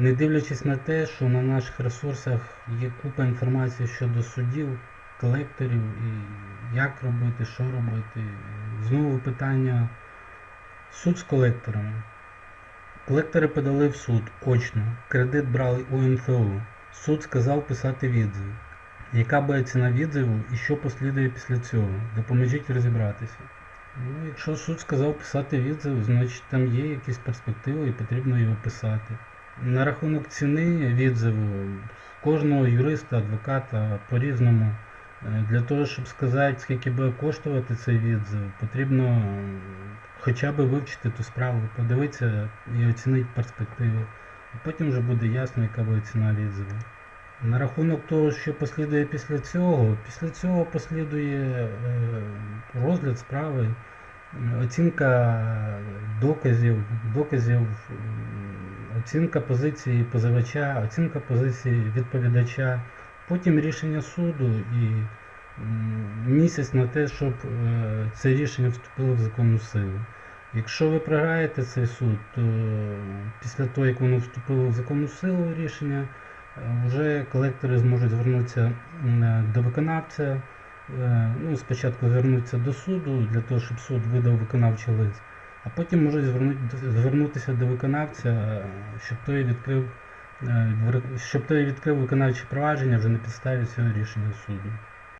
Не дивлячись на те, що на наших ресурсах є купа інформації щодо судів, колекторів і як робити, що робити. Знову питання суд з колекторами. Колектори подали в суд очно. Кредит брали у НФО. Суд сказав писати відзив. Яка буде ціна відзиву і що послідує після цього? Допоможіть розібратися. Ну, якщо суд сказав писати відзив, значить там є якісь перспективи і потрібно його писати. На рахунок ціни відзиву кожного юриста, адвоката по-різному. Е, Для того, щоб сказати, скільки буде коштувати цей відзив, потрібно е, хоча б вивчити ту справу, подивитися і оцінити перспективи. І потім вже буде ясно, яка буде ціна відзиву. На рахунок того, що послідує після цього, після цього послідує е, розгляд справи, оцінка доказів, доказів, оцінка позиції позивача, оцінка позиції відповідача, потім рішення суду і місяць на те, щоб е, це рішення вступило в законну силу. Якщо ви програєте цей суд, то після того, як воно вступило в законну силу рішення, е, вже колектори зможуть звернутися е, до виконавця. Ну, спочатку звернутися до суду для того, щоб суд видав виконавчий лист, а потім можуть звернути- звернутися до виконавця, е, щоб той відкрив, е, щоб той відкрив виконавче провадження вже на підставі цього рішення суду.